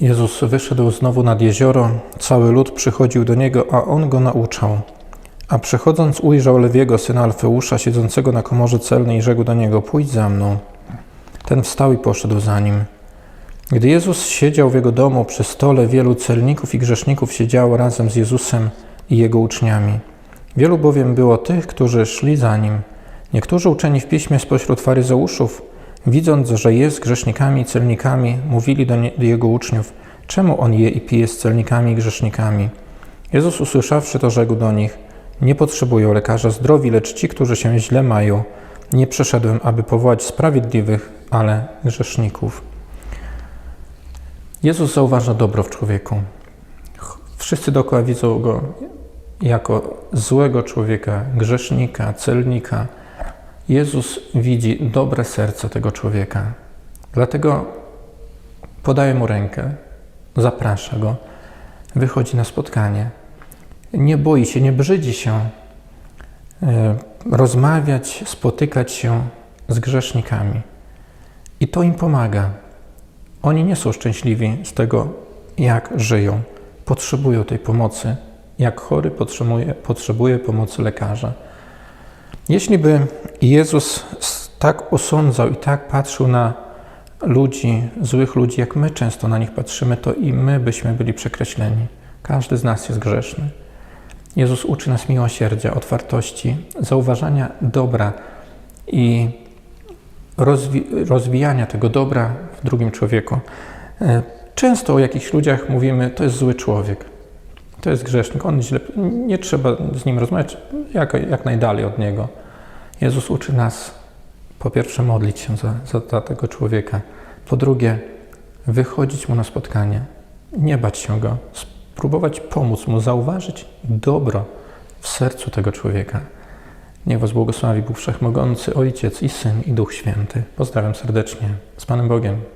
Jezus wyszedł znowu nad jezioro, cały lud przychodził do niego, a on go nauczał. A przechodząc ujrzał Lewiego, syna Alfeusza, siedzącego na komorze celnej i rzekł do niego, pójdź za mną. Ten wstał i poszedł za nim. Gdy Jezus siedział w jego domu przy stole, wielu celników i grzeszników siedziało razem z Jezusem i jego uczniami. Wielu bowiem było tych, którzy szli za nim. Niektórzy uczeni w piśmie spośród faryzeuszów, widząc, że jest grzesznikami i celnikami, mówili do, nie, do jego uczniów, czemu on je i pije z celnikami i grzesznikami. Jezus usłyszawszy to, rzekł do nich, nie potrzebują lekarza zdrowi, lecz ci, którzy się źle mają. Nie przyszedłem, aby powołać sprawiedliwych, ale grzeszników. Jezus zauważa dobro w człowieku. Wszyscy dookoła widzą go jako złego człowieka, grzesznika, celnika. Jezus widzi dobre serce tego człowieka. Dlatego podaje mu rękę, zaprasza go, wychodzi na spotkanie. Nie boi się, nie brzydzi się e, rozmawiać, spotykać się z grzesznikami. I to im pomaga. Oni nie są szczęśliwi z tego, jak żyją. Potrzebują tej pomocy. Jak chory potrzebuje, potrzebuje pomocy lekarza. Jeśli by Jezus tak osądzał i tak patrzył na ludzi, złych ludzi, jak my często na nich patrzymy, to i my byśmy byli przekreśleni. Każdy z nas jest grzeszny. Jezus uczy nas miłosierdzia, otwartości, zauważania dobra i rozwi- rozwijania tego dobra w drugim człowieku. E, Często o jakichś ludziach mówimy, to jest zły człowiek, to jest grzesznik, on źle, nie trzeba z nim rozmawiać, jak, jak najdalej od niego. Jezus uczy nas po pierwsze modlić się za, za, za tego człowieka, po drugie wychodzić mu na spotkanie, nie bać się go, spróbować pomóc mu, zauważyć dobro w sercu tego człowieka. Niech Was błogosławi Bóg Wszechmogący, Ojciec i Syn i Duch Święty. Pozdrawiam serdecznie. Z Panem Bogiem.